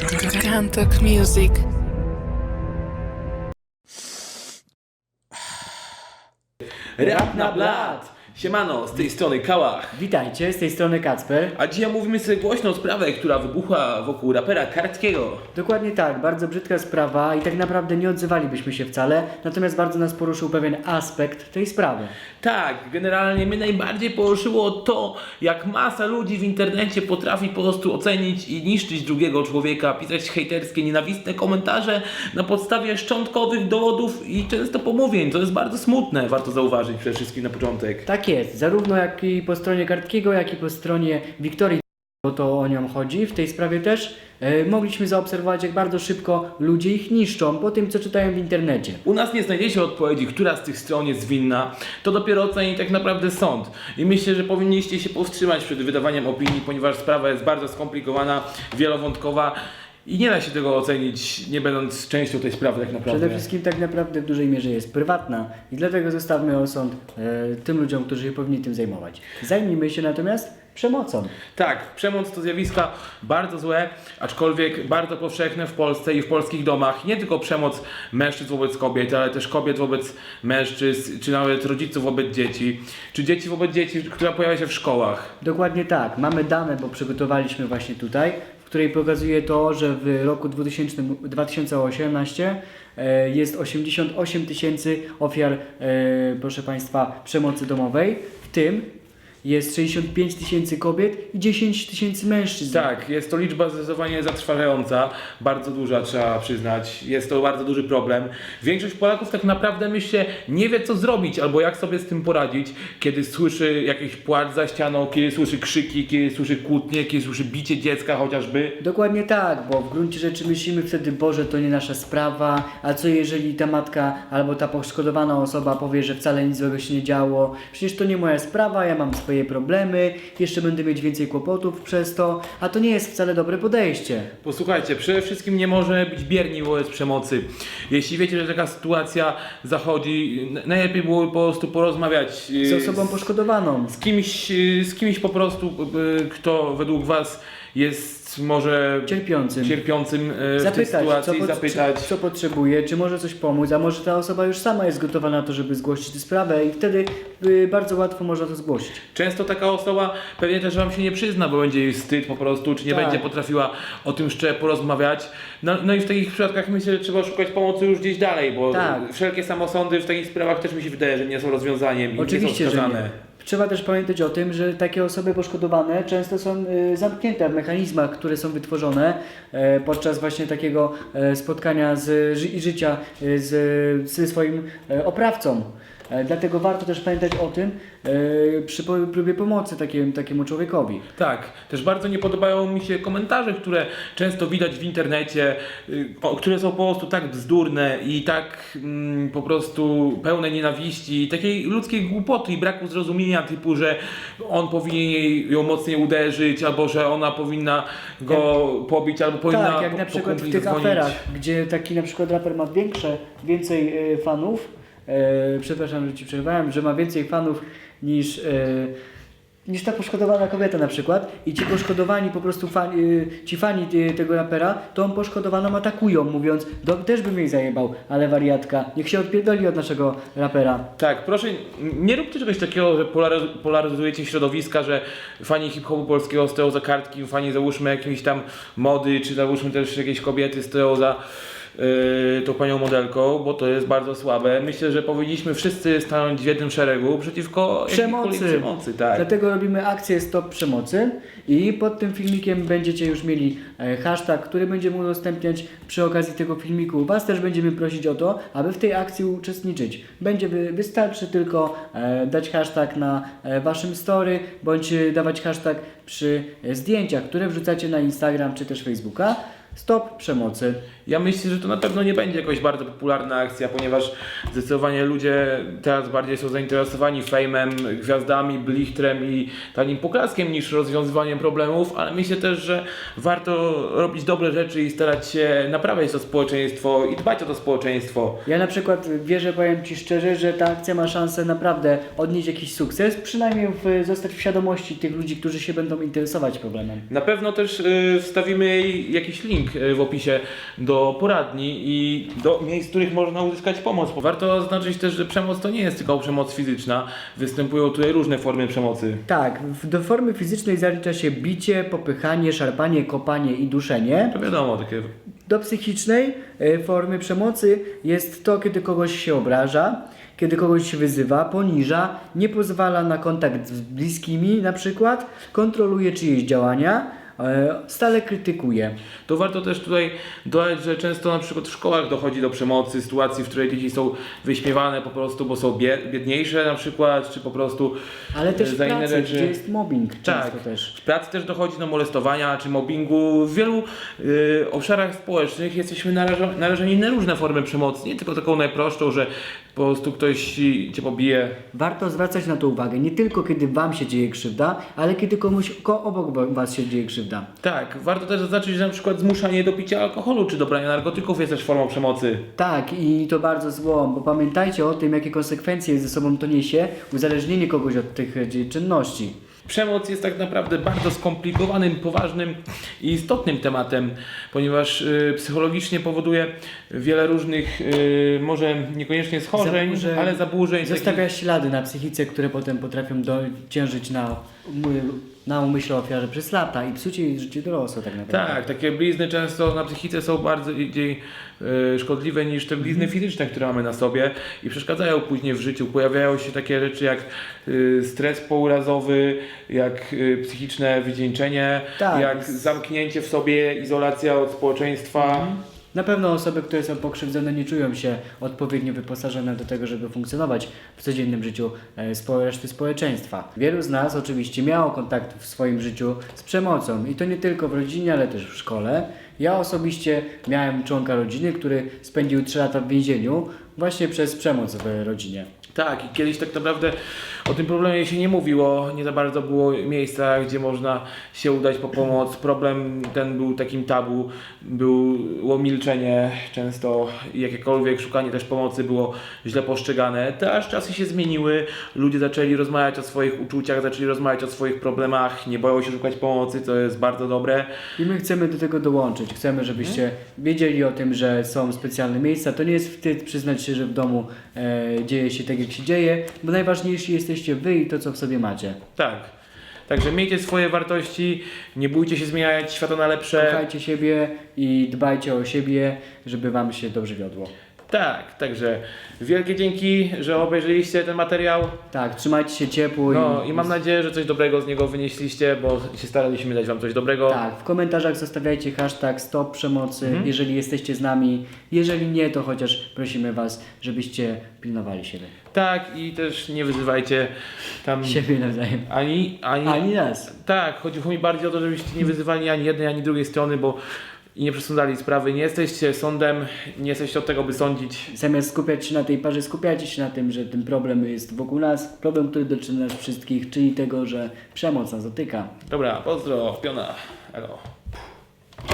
Cantok Music. Rap na blat! Siemano, z tej strony Kałach. Witajcie, z tej strony Kacper. A dzisiaj mówimy sobie głośną sprawę, która wybuchła wokół rapera Kartkiego. Dokładnie tak, bardzo brzydka sprawa i tak naprawdę nie odzywalibyśmy się wcale, natomiast bardzo nas poruszył pewien aspekt tej sprawy. Tak, generalnie mnie najbardziej poruszyło to, jak masa ludzi w internecie potrafi po prostu ocenić i niszczyć drugiego człowieka, pisać hejterskie, nienawistne komentarze na podstawie szczątkowych dowodów i często pomówień. To jest bardzo smutne, warto zauważyć przede wszystkim na początek. Tak jest, zarówno jak i po stronie Kartkiego, jak i po stronie Wiktorii, bo to o nią chodzi, w tej sprawie też e, mogliśmy zaobserwować, jak bardzo szybko ludzie ich niszczą po tym, co czytają w internecie. U nas nie znajdziecie odpowiedzi, która z tych stron jest winna. To dopiero oceni tak naprawdę sąd. I myślę, że powinniście się powstrzymać przed wydawaniem opinii, ponieważ sprawa jest bardzo skomplikowana, wielowątkowa i nie da się tego ocenić, nie będąc częścią tej sprawy tak naprawdę. Przede wszystkim tak naprawdę w dużej mierze jest prywatna i dlatego zostawmy osąd e, tym ludziom, którzy się powinni tym zajmować. Zajmijmy się natomiast przemocą. Tak, przemoc to zjawiska bardzo złe, aczkolwiek bardzo powszechne w Polsce i w polskich domach. Nie tylko przemoc mężczyzn wobec kobiet, ale też kobiet wobec mężczyzn, czy nawet rodziców wobec dzieci, czy dzieci wobec dzieci, która pojawia się w szkołach. Dokładnie tak. Mamy dane, bo przygotowaliśmy właśnie tutaj, której pokazuje to, że w roku 2000, 2018 e, jest 88 tysięcy ofiar, e, proszę Państwa, przemocy domowej, w tym jest 65 tysięcy kobiet i 10 tysięcy mężczyzn. Tak, jest to liczba zdecydowanie zatrważająca, bardzo duża trzeba przyznać. Jest to bardzo duży problem. Większość Polaków tak naprawdę myślę nie wie co zrobić albo jak sobie z tym poradzić, kiedy słyszy jakiś płacz za ścianą, kiedy słyszy krzyki, kiedy słyszy kłótnie, kiedy słyszy bicie dziecka chociażby. Dokładnie tak, bo w gruncie rzeczy myślimy wtedy, Boże, to nie nasza sprawa, a co jeżeli ta matka albo ta poszkodowana osoba powie, że wcale nic złego się nie działo, przecież to nie moja sprawa, ja mam swoje problemy, jeszcze będę mieć więcej kłopotów przez to, a to nie jest wcale dobre podejście. Posłuchajcie, przede wszystkim nie może być bierni wobec przemocy. Jeśli wiecie, że taka sytuacja zachodzi, najlepiej byłoby po prostu porozmawiać Z y, osobą poszkodowaną. z kimś, y, z kimś po prostu, y, kto według Was jest może Cierpiącym. cierpiącym y, w tej Zapytać, co, sytuacji, pot- zapytać. Co potrzebuje, czy może coś pomóc, a może ta osoba już sama jest gotowa na to, żeby zgłosić tę sprawę i wtedy y, bardzo łatwo można to zgłosić. Często taka osoba pewnie też Wam się nie przyzna, bo będzie jej wstyd po prostu, czy nie Tak. będzie potrafiła o tym szczerze porozmawiać. No, no i w takich przypadkach myślę, że trzeba szukać pomocy już gdzieś dalej, bo Tak. wszelkie samosądy w takich sprawach też mi się wydaje, że nie są rozwiązaniem i nie Oczywiście, są że wskazane. nie. Trzeba też pamiętać o tym, że takie osoby poszkodowane często są y, zamknięte w mechanizmach, które są wytworzone e, podczas właśnie takiego e, spotkania z, i życia e, z, ze swoim oprawcą. E, dlatego warto też pamiętać o tym e, przy próbie pomocy takiemu, takiemu człowiekowi. Tak, też bardzo nie podobają mi się komentarze, które często widać w internecie, o, które są po prostu tak bzdurne i tak mm, po prostu pełne nienawiści takiej ludzkiej głupoty i braku zrozumienia typu, że on powinien ją mocniej uderzyć, albo że ona powinna go pobić, albo powinna tak, jak po- na przykład w tych zadzwonić. aferach, gdzie taki na przykład raper ma większe, więcej e, fanów, e, przepraszam, że Ci przerwałem, że ma więcej fanów niż, e, niż ta poszkodowana kobieta na przykład i ci poszkodowani po prostu fani, e, ci fani e, tego rapera, on poszkodowaną atakują, mówiąc, do, też bym jej zajebał, ale wariatka, niech się odpierdoli od naszego rapera. Tak, proszę, nie róbcie czegoś takiego, że polaryz- polaryzujecie środowiska, że fani hip-hopu polskiego stoją za kartki, fani załóżmy jakiejś tam mody, czy załóżmy też jakieś kobiety stoją za yy, tą panią modelką, bo to jest bardzo słabe. Myślę, że powinniśmy wszyscy stanąć w jednym szeregu przeciwko Przemocy. przemocy. Tak. Dlatego robimy akcję Stop Przemocy i pod tym filmikiem będziecie już mieli e, hashtag, który będziemy udostępniać przy okazji tego filmiku. Was też będziemy prosić o to, aby w tej akcji uczestniczyć. Będzie wy, wystarczy tylko e, dać hashtag na e, waszym story, bądź dawać hashtag przy zdjęciach, które wrzucacie na Instagram czy też Facebooka. Stop Przemocy. Ja myślę, że to na pewno nie będzie jakoś bardzo popularna akcja, ponieważ zdecydowanie ludzie teraz bardziej są zainteresowani fejmem, gwiazdami, blichtrem i tanim poklaskiem niż rozwiązywaniem problemów, ale myślę też, że warto robić dobre rzeczy i starać się naprawiać to społeczeństwo i dbać o to społeczeństwo. Ja na przykład wierzę, powiem Ci szczerze, że ta akcja ma szansę naprawdę odnieść jakiś sukces, przynajmniej w, zostać w świadomości tych ludzi, którzy się będą interesować problemem. Na pewno też y, wstawimy jej jakiś link link e, w opisie do poradni i do miejsc, w których można uzyskać pomoc. Warto zaznaczyć też, że przemoc to nie jest tylko przemoc fizyczna. Występują tutaj różne formy przemocy. Tak, do formy fizycznej zalicza się bicie, popychanie, szarpanie, kopanie i duszenie. To wiadomo, takie Do psychicznej e, formy przemocy jest to, kiedy kogoś się obraża, kiedy kogoś się wyzywa, poniża, nie pozwala na kontakt z bliskimi na przykład, kontroluje czyjeś działania, stale krytykuje. To warto też tutaj dodać, że często na przykład w szkołach dochodzi do przemocy, sytuacji, w której dzieci są wyśmiewane po prostu, bo są bie- biedniejsze na przykład, czy po prostu Ale też e, w za inne pracy, rzeczy. gdzie jest mobbing Tak. często też. W pracy też dochodzi do molestowania czy mobbingu. W wielu y, obszarach społecznych jesteśmy narażo- narażeni na różne formy przemocy. Nie tylko taką najprostszą, że po prostu ktoś cię pobije. Warto zwracać na to uwagę, nie tylko kiedy Wam się dzieje krzywda, ale kiedy komuś ko obok Was się dzieje krzywda. Tak, warto też zaznaczyć, że na przykład zmuszanie do picia alkoholu czy do brania narkotyków jest też formą przemocy. Tak, i to bardzo zło, bo pamiętajcie o tym, jakie konsekwencje ze sobą to niesie, uzależnienie kogoś od tych e, czynności. Przemoc jest tak naprawdę bardzo skomplikowanym, poważnym i istotnym tematem, ponieważ y, psychologicznie powoduje wiele różnych, y, może niekoniecznie schorzeń, Zaburzeń. ale zaburzeń. Zostawia ślady na psychice, które potem potrafią dociężyć na, umy- na umyśle ofiary przez lata i psucie jej życie dorosłe tak naprawdę. Tak, takie blizny często na psychice są bardziej y, szkodliwe niż te blizny fizyczne, które mamy na sobie i przeszkadzają później w życiu. Pojawiają się takie rzeczy jak y, stres pourazowy, jak y, psychiczne wycieńczenie, Tak. jak zamknięcie w sobie, izolacja od społeczeństwa. Na pewno osoby, które są pokrzywdzone nie czują się odpowiednio wyposażone do tego, żeby funkcjonować w codziennym życiu e, reszty społeczeństwa. Wielu z nas oczywiście miało kontakt w swoim życiu z przemocą i to nie tylko w rodzinie, ale też w szkole. Ja osobiście miałem członka rodziny, który spędził 3 lata w więzieniu właśnie przez przemoc w rodzinie. Tak, i kiedyś tak naprawdę o tym problemie się nie mówiło, nie za bardzo było miejsca, gdzie można się udać po pomoc. Problem ten był takim tabu, było milczenie często jakiekolwiek szukanie też pomocy było źle postrzegane. Teraz czasy się zmieniły, ludzie zaczęli rozmawiać o swoich uczuciach, zaczęli rozmawiać o swoich problemach, nie boją się szukać pomocy, co jest bardzo dobre. I my chcemy do tego dołączyć. Chcemy, żebyście wiedzieli o tym, że są specjalne miejsca. To nie jest wstyd przyznać się, że w domu e, dzieje się tak, jak się dzieje, bo najważniejsi jesteście wy i to, co w sobie macie. Tak. Także miejcie swoje wartości, nie bójcie się zmieniać świata na lepsze. Kochajcie siebie i dbajcie o siebie, żeby wam się dobrze wiodło. Tak, także wielkie dzięki, że obejrzeliście ten materiał. Tak, trzymajcie się ciepło No i mam nadzieję, że coś dobrego z niego wynieśliście, bo się staraliśmy dać wam coś dobrego. Tak, w komentarzach zostawiajcie hashtag stop przemocy, Mhm. jeżeli jesteście z nami. Jeżeli nie, to chociaż prosimy was, żebyście pilnowali siebie. Tak, i też nie wyzywajcie tam Siebie nawzajem. ani, ani, Ani nas. Tak, chodziło mi bardziej o to, żebyście nie wyzywali ani jednej, ani drugiej strony, bo i nie przesądzali sprawy. Nie jesteście sądem, nie jesteście od tego, by sądzić. Zamiast skupiać się na tej parze, skupiajcie się na tym, że ten problem jest wokół nas. Problem, który dotyczy nas wszystkich, czyli tego, że przemoc nas dotyka. Dobra, pozdro, piona, elo.